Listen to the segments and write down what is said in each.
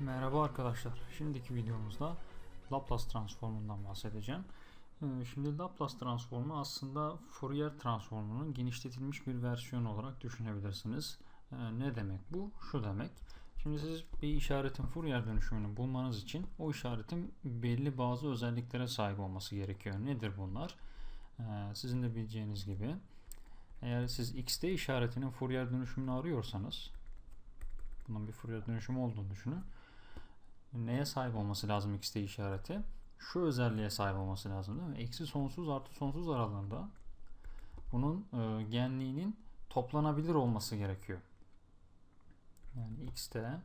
Merhaba arkadaşlar. Şimdiki videomuzda Laplace transformundan bahsedeceğim. Ee, Şimdi Laplace transformu aslında Fourier transformunun genişletilmiş bir versiyonu olarak düşünebilirsiniz. Ee, Ne demek bu? Şu demek. Şimdi siz bir işaretin Fourier dönüşümünü bulmanız için o işaretin belli bazı özelliklere sahip olması gerekiyor. Nedir bunlar? Ee, Sizin de bileceğiniz gibi eğer siz xt işaretinin Fourier dönüşümünü arıyorsanız bunun bir Fourier dönüşümü olduğunu düşünün neye sahip olması lazım x'te işareti? Şu özelliğe sahip olması lazım değil mi? Eksi sonsuz artı sonsuz aralığında bunun e, genliğinin toplanabilir olması gerekiyor. Yani x'te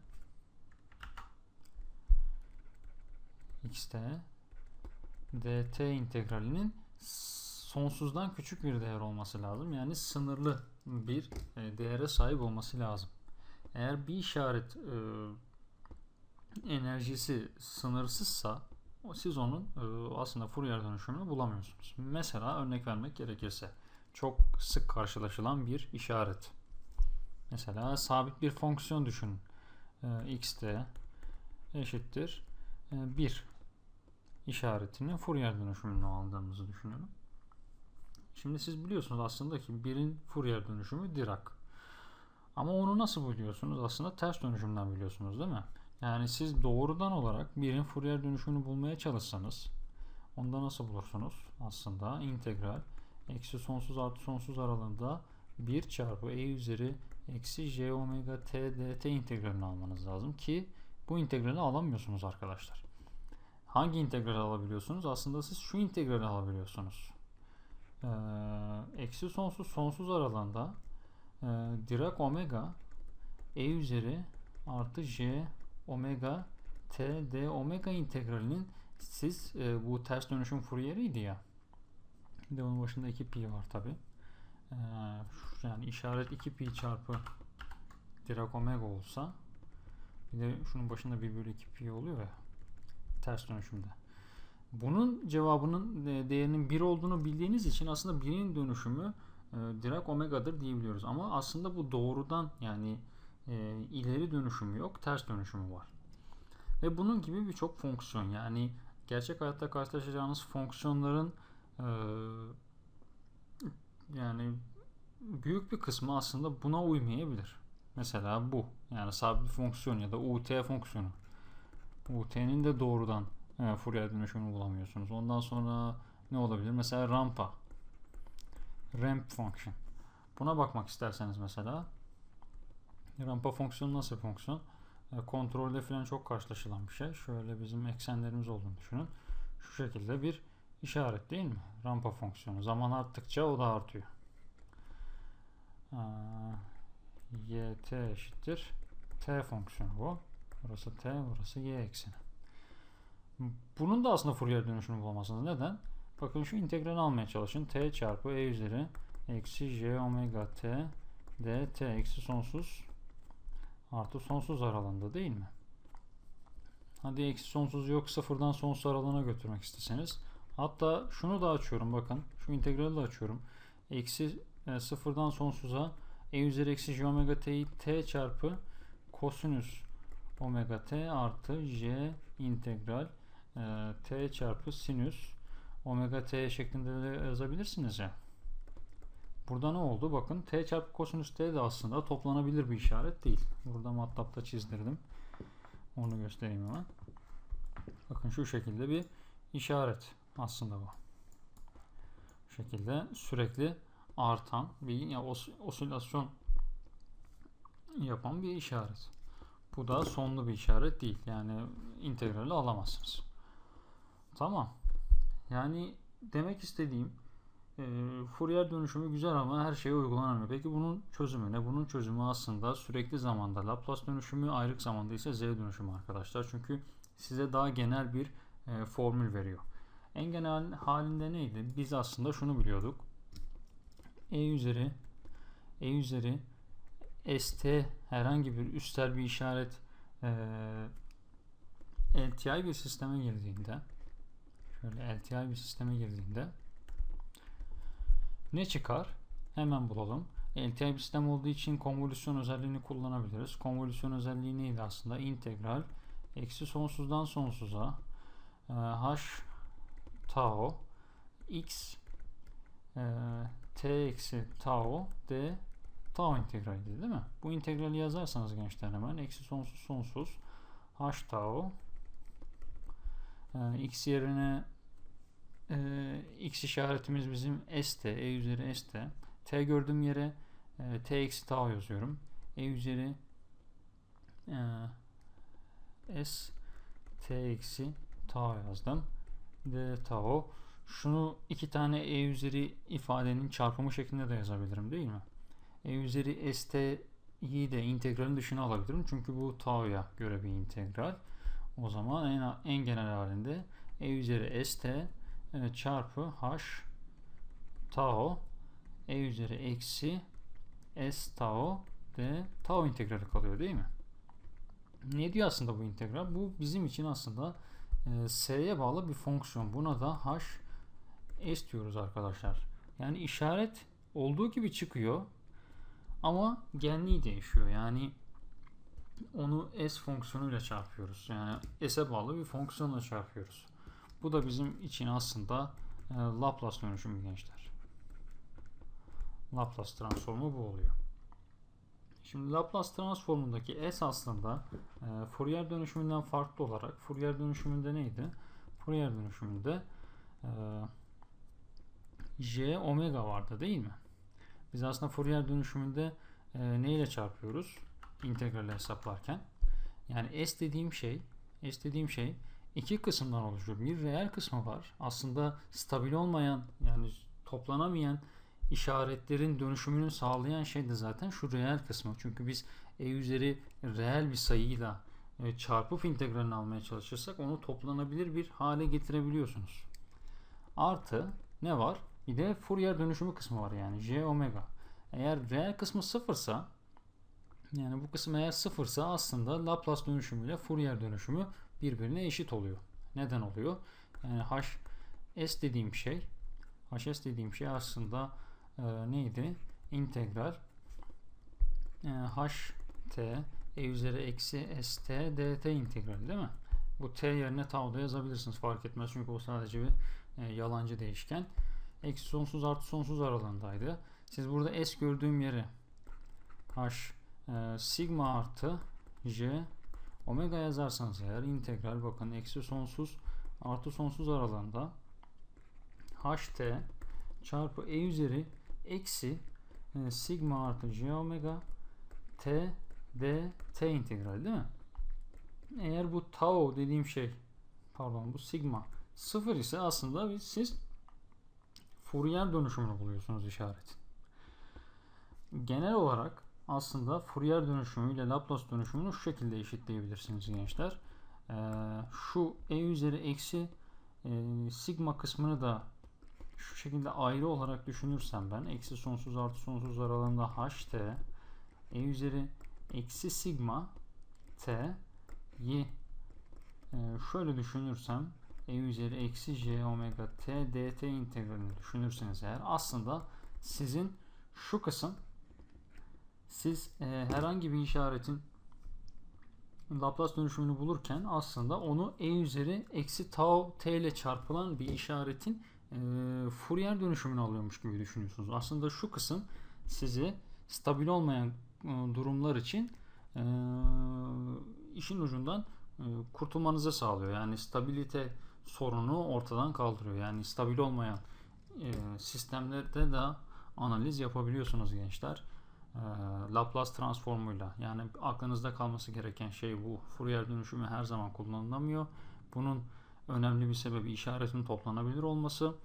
x'te dt integralinin sonsuzdan küçük bir değer olması lazım. Yani sınırlı bir e, değere sahip olması lazım. Eğer bir işaret e, enerjisi sınırsızsa siz onun e, aslında Fourier dönüşümünü bulamıyorsunuz. Mesela örnek vermek gerekirse çok sık karşılaşılan bir işaret. Mesela sabit bir fonksiyon düşünün. E, x de eşittir 1 işaretinin Fourier dönüşümünü aldığımızı düşünelim. Şimdi siz biliyorsunuz aslında ki birin Fourier dönüşümü Dirac. Ama onu nasıl biliyorsunuz? Aslında ters dönüşümden biliyorsunuz değil mi? Yani siz doğrudan olarak birin Fourier dönüşümünü bulmaya çalışsanız onda nasıl bulursunuz? Aslında integral eksi sonsuz artı sonsuz aralığında 1 çarpı e üzeri eksi j omega t dt integralini almanız lazım ki bu integrali alamıyorsunuz arkadaşlar. Hangi integrali alabiliyorsunuz? Aslında siz şu integrali alabiliyorsunuz. Ee, eksi sonsuz sonsuz aralığında e, Dirac omega e üzeri artı j omega t d omega integralinin siz e, bu ters dönüşüm Fourier'iydi ya. Bir de onun başında 2 pi var tabi. yani işaret 2 pi çarpı Dirac omega olsa bir de şunun başında 1 bölü 2 pi oluyor ya ters dönüşümde. Bunun cevabının e, değerinin 1 olduğunu bildiğiniz için aslında 1'in dönüşümü e, Dirac omega'dır diyebiliyoruz. Ama aslında bu doğrudan yani e, ileri dönüşümü yok, ters dönüşümü var. Ve bunun gibi birçok fonksiyon yani gerçek hayatta karşılaşacağınız fonksiyonların e, yani büyük bir kısmı aslında buna uymayabilir. Mesela bu yani sabit fonksiyon ya da UT fonksiyonu. UT'nin de doğrudan e, Fourier dönüşümünü bulamıyorsunuz. Ondan sonra ne olabilir? Mesela rampa. Ramp function. Buna bakmak isterseniz mesela rampa fonksiyonu nasıl bir fonksiyon? E, kontrolde falan çok karşılaşılan bir şey. Şöyle bizim eksenlerimiz olduğunu düşünün. Şu şekilde bir işaret değil mi? Rampa fonksiyonu. Zaman arttıkça o da artıyor. Aa, yt eşittir t fonksiyonu bu. Burası t, burası y ekseni. Bunun da aslında Fourier dönüşümü bulamazsınız. Neden? Bakın şu integrali almaya çalışın. t çarpı e üzeri eksi j omega t dt eksi sonsuz artı sonsuz aralığında değil mi? Hadi eksi sonsuz yok sıfırdan sonsuz aralığına götürmek isteseniz. Hatta şunu da açıyorum bakın. Şu integrali de açıyorum. Eksi e, sıfırdan sonsuza e üzeri eksi j omega t'yi t çarpı kosinüs omega t artı j integral e, t çarpı sinüs omega t şeklinde de yazabilirsiniz ya. Burada ne oldu? Bakın t çarpı kosinüs t de aslında toplanabilir bir işaret değil. Burada matlapta çizdirdim. Onu göstereyim hemen. Bakın şu şekilde bir işaret aslında bu. Bu şekilde sürekli artan bir ya os osilasyon yapan bir işaret. Bu da sonlu bir işaret değil. Yani integrali alamazsınız. Tamam. Yani demek istediğim e, Fourier dönüşümü güzel ama her şeye uygulanamıyor. Peki bunun çözümü ne? Bunun çözümü aslında sürekli zamanda Laplace dönüşümü, ayrık zamanda ise Z dönüşümü arkadaşlar. Çünkü size daha genel bir e, formül veriyor. En genel halinde neydi? Biz aslında şunu biliyorduk. E üzeri E üzeri ST herhangi bir üstel bir işaret e, LTI bir sisteme girdiğinde şöyle LTI bir sisteme girdiğinde ne çıkar? Hemen bulalım. LTI bir sistem olduğu için konvolüsyon özelliğini kullanabiliriz. Konvolüsyon özelliği neydi aslında? İntegral eksi sonsuzdan sonsuza e, h tau x e, t eksi tau d tau integrali değil mi? Bu integrali yazarsanız gençler hemen eksi sonsuz sonsuz h tau e, x yerine e, x işaretimiz bizim st, e üzeri st. t gördüğüm yere e, t eksi tau yazıyorum. e üzeri e, s t eksi tau yazdım. d tau. Şunu iki tane e üzeri ifadenin çarpımı şeklinde de yazabilirim değil mi? e üzeri st'yi de integralin dışına alabilirim. Çünkü bu tau'ya göre bir integral. O zaman en, en genel halinde e üzeri st evet, çarpı h tau e üzeri eksi s tau de tau integrali kalıyor değil mi? Ne diyor aslında bu integral? Bu bizim için aslında e, s'ye bağlı bir fonksiyon. Buna da h s diyoruz arkadaşlar. Yani işaret olduğu gibi çıkıyor ama genliği değişiyor. Yani onu s fonksiyonuyla çarpıyoruz. Yani s'e bağlı bir fonksiyonla çarpıyoruz. Bu da bizim için aslında e, Laplace dönüşümü gençler. Laplace transformu bu oluyor. Şimdi Laplace transformundaki s aslında e, Fourier dönüşümünden farklı olarak Fourier dönüşümünde neydi? Fourier dönüşümünde e, j omega vardı değil mi? Biz aslında Fourier dönüşümünde e, ne ile çarpıyoruz? İntegrali hesaplarken. Yani s dediğim şey, s dediğim şey iki kısımdan oluşuyor. Bir reel kısmı var. Aslında stabil olmayan yani toplanamayan işaretlerin dönüşümünü sağlayan şey de zaten şu reel kısmı. Çünkü biz e üzeri reel bir sayıyla e, çarpıp integralini almaya çalışırsak onu toplanabilir bir hale getirebiliyorsunuz. Artı ne var? Bir de Fourier dönüşümü kısmı var yani j omega. Eğer reel kısmı sıfırsa yani bu kısım eğer sıfırsa aslında Laplace dönüşümü ile Fourier dönüşümü birbirine eşit oluyor. Neden oluyor? Yani h s dediğim şey h s dediğim şey aslında e, neydi? İntegral e, h t e üzeri eksi st dt integrali değil mi? Bu t yerine tau da yazabilirsiniz fark etmez çünkü o sadece bir e, yalancı değişken. Eksi sonsuz artı sonsuz aralığındaydı. Siz burada s gördüğüm yere h e, sigma artı j omega yazarsanız eğer integral bakın eksi sonsuz artı sonsuz aralığında ht çarpı e üzeri eksi e, sigma artı j omega t d t integral değil mi? Eğer bu tau dediğim şey pardon bu sigma sıfır ise aslında biz, siz Fourier dönüşümünü buluyorsunuz işaret. Genel olarak aslında Fourier dönüşümü ile Laplace dönüşümünü şu şekilde eşitleyebilirsiniz gençler. Ee, şu e üzeri eksi e, sigma kısmını da şu şekilde ayrı olarak düşünürsem ben eksi sonsuz artı sonsuz aralığında ht e üzeri eksi sigma t y e, şöyle düşünürsem e üzeri eksi j omega t dt integralini düşünürseniz eğer aslında sizin şu kısım siz e, herhangi bir işaretin Laplace dönüşümünü bulurken aslında onu e üzeri eksi tau t ile çarpılan bir işaretin e, Fourier dönüşümünü alıyormuş gibi düşünüyorsunuz. Aslında şu kısım sizi stabil olmayan e, durumlar için e, işin ucundan e, kurtulmanızı sağlıyor. Yani stabilite sorunu ortadan kaldırıyor. Yani stabil olmayan e, sistemlerde de analiz yapabiliyorsunuz gençler. E, Laplace transformuyla. Yani aklınızda kalması gereken şey bu. Fourier dönüşümü her zaman kullanılamıyor. Bunun önemli bir sebebi işaretin toplanabilir olması.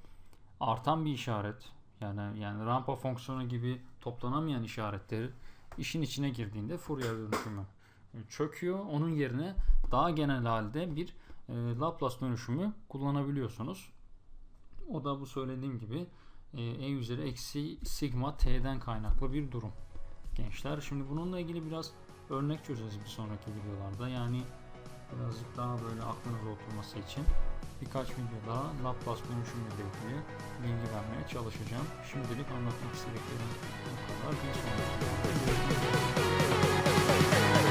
Artan bir işaret yani yani rampa fonksiyonu gibi toplanamayan işaretleri işin içine girdiğinde Fourier dönüşümü çöküyor. Onun yerine daha genel halde bir e, Laplace dönüşümü kullanabiliyorsunuz. O da bu söylediğim gibi e, e üzeri eksi sigma t'den kaynaklı bir durum. Gençler şimdi bununla ilgili biraz örnek çözeceğiz bir sonraki videolarda. Yani birazcık daha böyle aklınıza oturması için birkaç video daha Laplace dönüşümüyle ilgili bilgi vermeye çalışacağım. Şimdilik anlatmak istediklerim bu kadar. Bir sonraki videoda görüşmek üzere.